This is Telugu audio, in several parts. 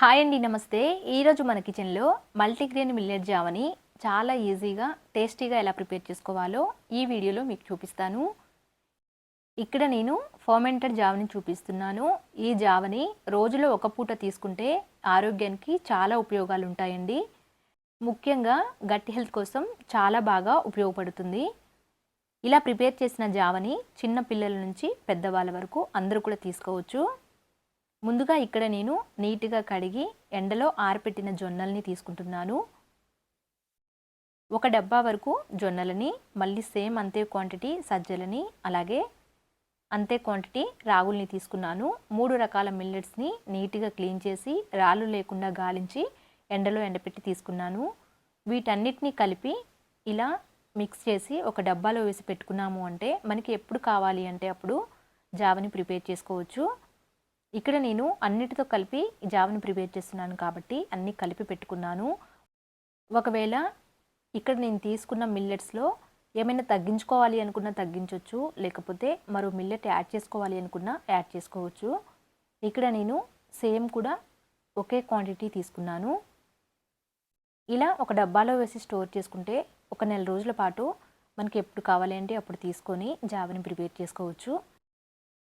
హాయ్ అండి నమస్తే. ఈరోజు మన కిచెన్లో మల్టీగ్రెయిన్ మిల్లెట్ జావని చాలా ఈజీగా టేస్టీగా ఎలా ప్రిపేర్ చేసుకోవాలో ఈ వీడియోలో మీకు చూపిస్తాను. ఇక్కడ నేను ఫర్మెంటెడ్ జావని చూపిస్తున్నాను. ఈ జావని రోజులో ఒక పూట తీసుకుంటే ఆరోగ్యానికి చాలా ఉపయోగాలు ఉంటాయండి ముఖ్యంగా గట్టి హెల్త్ కోసం చాలా బాగా ఉపయోగపడుతుంది. ఇలా ప్రిపేర్ చేసిన జావని చిన్న పిల్లల నుంచి పెద్దవాళ్ళ వరకు అందరూ కూడా తీసుకోవచ్చు. ముందుగా ఇక్కడ నేను నీట్గా కడిగి ఎండలో ఆరపెట్టిన జొన్నల్ని తీసుకుంటున్నాను. ఒక డబ్బా వరకు జొన్నలని మళ్ళీ సేమ్ అంతే క్వాంటిటీ సజ్జలని అలాగే అంతే క్వాంటిటీ రాగుల్ని తీసుకున్నాను. మూడు రకాల మిల్లెట్స్ని నీట్గా క్లీన్ చేసి రాళ్ళు లేకుండా గాలించి ఎండలో ఎండపెట్టి తీసుకున్నాను. వీటన్నిటిని కలిపి ఇలా మిక్స్ చేసి ఒక డబ్బాలో వేసి పెట్టుకున్నాము అంటే మనకి ఎప్పుడు కావాలి అంటే అప్పుడు జావని ప్రిపేర్ చేసుకోవచ్చు. ఇక్కడ నేను అన్నిటితో కలిపి జావని ప్రిపేర్ చేస్తున్నాను కాబట్టి అన్నీ కలిపి పెట్టుకున్నాను. ఒకవేళ ఇక్కడ నేను తీసుకున్న మిల్లెట్స్లో ఏమైనా తగ్గించుకోవాలి అనుకున్నా తగ్గించవచ్చు లేకపోతే మరో మిల్లెట్ యాడ్ చేసుకోవాలి అనుకున్నా యాడ్ చేసుకోవచ్చు. ఇక్కడ నేను సేమ్ కూడా ఒకే క్వాంటిటీ తీసుకున్నాను. ఇలా ఒక డబ్బాలో వేసి స్టోర్ చేసుకుంటే ఒక నెల రోజుల పాటు మనకి ఎప్పుడు కావాలంటే అప్పుడు తీసుకొని జావని ప్రిపేర్ చేసుకోవచ్చు.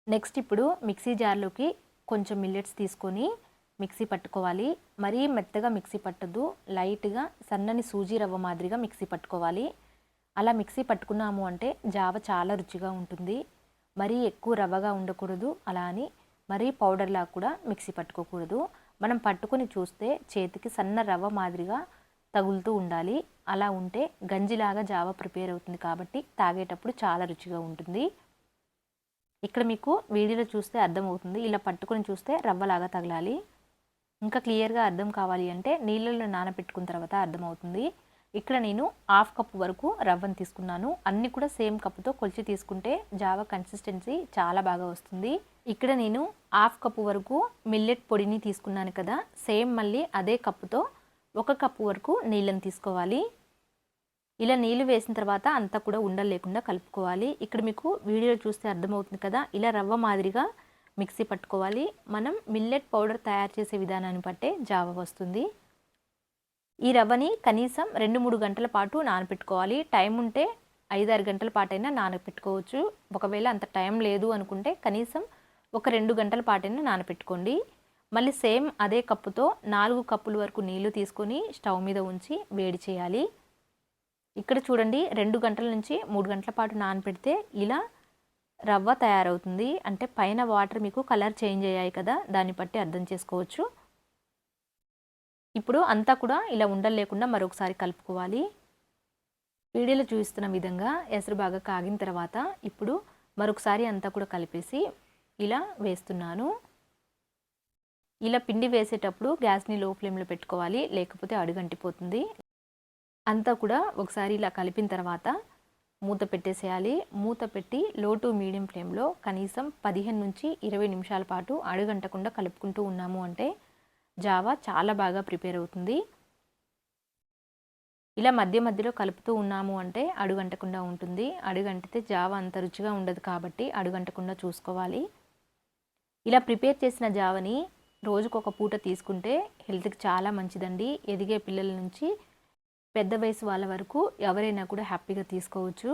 నెక్స్ట్ ఇప్పుడు మిక్సీ జార్లోకి కొంచెం మిల్లెట్స్ తీసుకొని మిక్సీ పట్టుకోవాలి. మరీ మెత్తగా మిక్సీ పట్టద్దు. లైట్గా సన్నని సూజీ రవ్వ మాదిరిగా మిక్సీ పట్టుకోవాలి. అలా మిక్సీ పట్టుకున్నాము అంటే జావ చాలా రుచిగా ఉంటుంది. మరీ ఎక్కువ రవ్వగా ఉండకూడదు. అలా అని మరీ పౌడర్లా కూడా మిక్సీ పట్టుకోకూడదు. మనం పట్టుకొని చూస్తే చేతికి సన్న రవ్వ మాదిరిగా తగులుతూ ఉండాలి. అలా ఉంటే గంజిలాగా జావ ప్రిపేర్ అవుతుంది కాబట్టి తాగేటప్పుడు చాలా రుచిగా ఉంటుంది. ఇక్కడ మీకు వీడియోలో చూస్తే అర్థమవుతుంది. ఇలా పట్టుకొని చూస్తే రవ్వలాగా తగలాలి. ఇంకా క్లియర్గా అర్థం కావాలి అంటే నీళ్ళలో నానబెట్టుకున్న తర్వాత అర్థమవుతుంది. ఇక్కడ నేను హాఫ్ కప్ వరకు రవ్వను తీసుకున్నాను. అన్నీ కూడా సేమ్ కప్పుతో కొలిచి తీసుకుంటే జావా కన్సిస్టెన్సీ చాలా బాగా వస్తుంది. ఇక్కడ నేను హాఫ్ కప్పు వరకు మిల్లెట్ పొడిని తీసుకున్నాను కదా. సేమ్ మళ్ళీ అదే కప్పుతో ఒక కప్పు వరకు నీళ్ళని తీసుకోవాలి. ఇలా నీళ్ళు వేసిన తర్వాత అంతా కూడా ఉండలు లేకుండా కలుపుకోవాలి. ఇక్కడ మీకు వీడియోలో చూస్తే అర్థమవుతుంది కదా ఇలా రవ్వ మాదిరిగా మిక్సీ పట్టుకోవాలి. మనం మిల్లెట్ పౌడర్ తయారు చేసే విధానాన్ని బట్టే జావ వస్తుంది. ఈ రవ్వని కనీసం రెండు మూడు గంటల పాటు నానపెట్టుకోవాలి. టైం ఉంటే ఐదు ఆరు గంటల పాటైనా నానపెట్టుకోవచ్చు. ఒకవేళ అంత టైం లేదు అనుకుంటే కనీసం ఒక రెండు గంటల పాటైనా నానపెట్టుకోండి. మళ్ళీ సేమ్ అదే కప్పుతో నాలుగు కప్పుల వరకు నీళ్ళు తీసుకొని స్టవ్ మీద ఉంచి వేడి చేయాలి. ఇక్కడ చూడండి రెండు గంటల నుంచి మూడు గంటల పాటు నానపెడితే ఇలా రవ్వ తయారవుతుంది. అంటే పైన వాటర్ మీకు కలర్ చేంజ్ అయ్యాయి కదా దాన్ని బట్టి అర్థం చేసుకోవచ్చు. ఇప్పుడు అంతా కూడా ఇలా ఉండలు లేకుండా మరొకసారి కలుపుకోవాలి. వీడియోలో చూపిస్తున్న విధంగా ఎసరు బాగా కాగిన తర్వాత ఇప్పుడు మరొకసారి అంతా కూడా కలిపేసి ఇలా వేస్తున్నాను. ఇలా పిండి వేసేటప్పుడు గ్యాస్ని లో ఫ్లేమ్లో పెట్టుకోవాలి లేకపోతే అడుగంటిపోతుంది. అంతా కూడా ఒకసారి ఇలా కలిపిన తర్వాత మూత పెట్టేసేయాలి. మూత పెట్టి లో టు మీడియం ఫ్లేమ్లో కనీసం పదిహేను నుంచి ఇరవై నిమిషాల పాటు అడుగంటకుండా కలుపుకుంటూ ఉన్నాము అంటే జావా చాలా బాగా ప్రిపేర్ అవుతుంది. ఇలా మధ్య మధ్యలో కలుపుతూ ఉన్నాము అంటే అడుగంటకుండా ఉంటుంది. అడుగంటితే జావా అంత రుచిగా ఉండదు కాబట్టి అడుగంటకుండా చూసుకోవాలి. ఇలా ప్రిపేర్ చేసిన జావని రోజుకొక పూట తీసుకుంటే హెల్త్కి చాలా మంచిదండి. ఎదిగే పిల్లల నుంచి పెద్ద వయసు వాళ్ళ వరకు ఎవరైనా కూడా హ్యాపీగా తీసుకోవచ్చు.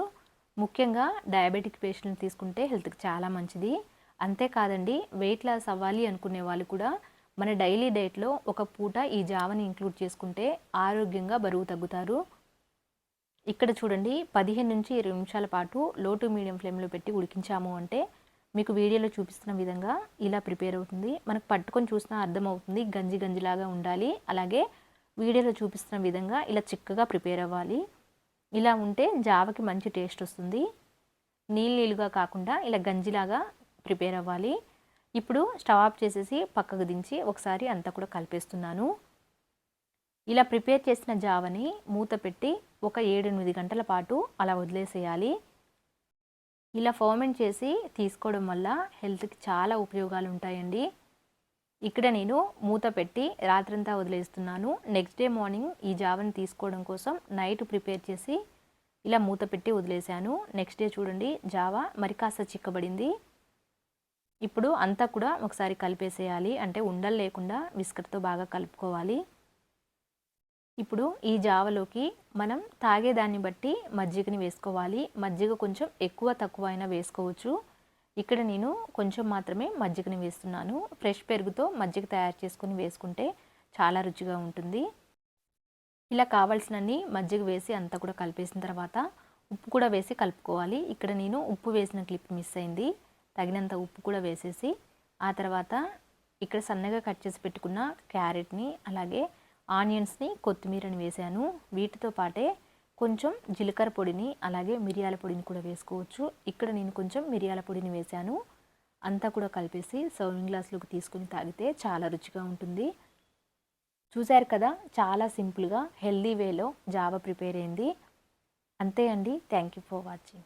ముఖ్యంగా డయాబెటిక్ పేషెంట్ తీసుకుంటే హెల్త్కి చాలా మంచిది. అంతేకాదండి వెయిట్ లాస్ అవ్వాలి అనుకునే వాళ్ళు కూడా మన డైలీ డైట్లో ఒక పూట ఈ జావని ఇంక్లూడ్ చేసుకుంటే ఆరోగ్యంగా బరువు తగ్గుతారు. ఇక్కడ చూడండి పదిహేను నుంచి ఇరవై నిమిషాల పాటు లో టు మీడియం ఫ్లేమ్లో పెట్టి ఉడికించాము అంటే మీకు వీడియోలో చూపిస్తున్న విధంగా ఇలా ప్రిపేర్ అవుతుంది. మనకు పట్టుకొని చూసినా అర్థమవుతుంది గంజి గంజిలాగా ఉండాలి. అలాగే వీడియోలో చూపిస్తున్న విధంగా ఇలా చిక్కగా ప్రిపేర్ అవ్వాలి. ఇలా ఉంటే జావకి మంచి టేస్ట్ వస్తుంది. నీళ్ళు నీళ్ళుగా కాకుండా ఇలా గంజిలాగా ప్రిపేర్ అవ్వాలి. ఇప్పుడు స్టవ్ ఆఫ్ చేసేసి పక్కకు దించి ఒకసారి అంతా కూడా కలిపేస్తున్నాను. ఇలా ప్రిపేర్ చేసిన జావని మూత పెట్టి ఒక ఏడెనిమిది గంటల పాటు అలా వదిలేసేయాలి. ఇలా ఫర్మెంట్ చేసి తీసుకోవడం వల్ల హెల్త్కి చాలా ఉపయోగాలు ఉంటాయండి. ఇక్కడ నేను మూత పెట్టి రాత్రంతా వదిలేస్తున్నాను. నెక్స్ట్ డే మార్నింగ్ ఈ జావని తీసుకోవడం కోసం నైట్ ప్రిపేర్ చేసి ఇలా మూత పెట్టి వదిలేశాను. నెక్స్ట్ డే చూడండి జావా మరి కాస్త చిక్కబడింది. ఇప్పుడు అంతా కూడా ఒకసారి కలిపేసేయాలి. అంటే ఉండలు లేకుండా విస్కర్తో బాగా కలుపుకోవాలి. ఇప్పుడు ఈ జావలోకి మనం తాగేదాన్ని బట్టి మజ్జిగని వేసుకోవాలి. మజ్జిగ కొంచెం ఎక్కువ తక్కువ అయినా వేసుకోవచ్చు. ఇక్కడ నేను కొంచెం మాత్రమే మజ్జిగని వేస్తున్నాను. ఫ్రెష్ పెరుగుతో మజ్జిగ తయారు చేసుకొని వేసుకుంటే చాలా రుచిగా ఉంటుంది. ఇలా కావాల్సినన్ని మజ్జిగ వేసి అంతా కూడా కలిపేసిన తర్వాత ఉప్పు కూడా వేసి కలుపుకోవాలి. ఇక్కడ నేను ఉప్పు వేసిన క్లిప్ మిస్ అయింది. తగినంత ఉప్పు కూడా వేసేసి ఆ తర్వాత ఇక్కడ సన్నగా కట్ చేసి పెట్టుకున్న క్యారెట్ని అలాగే ఆనియన్స్ని కొత్తిమీరని వేసాను. వీటితో పాటే కొంచెం జీలకర్ర పొడిని అలాగే మిరియాల పొడిని కూడా వేసుకోవచ్చు. ఇక్కడ నేను కొంచెం మిరియాల పొడిని వేశాను. అంతా కూడా కలిపేసి సర్వింగ్ గ్లాస్లోకి తీసుకుని తాగితే చాలా రుచిగా ఉంటుంది. చూశారు కదా చాలా సింపుల్గా హెల్దీ వేలో జావా ప్రిపేర్ అయింది. అంతే అండి. Thank you for watching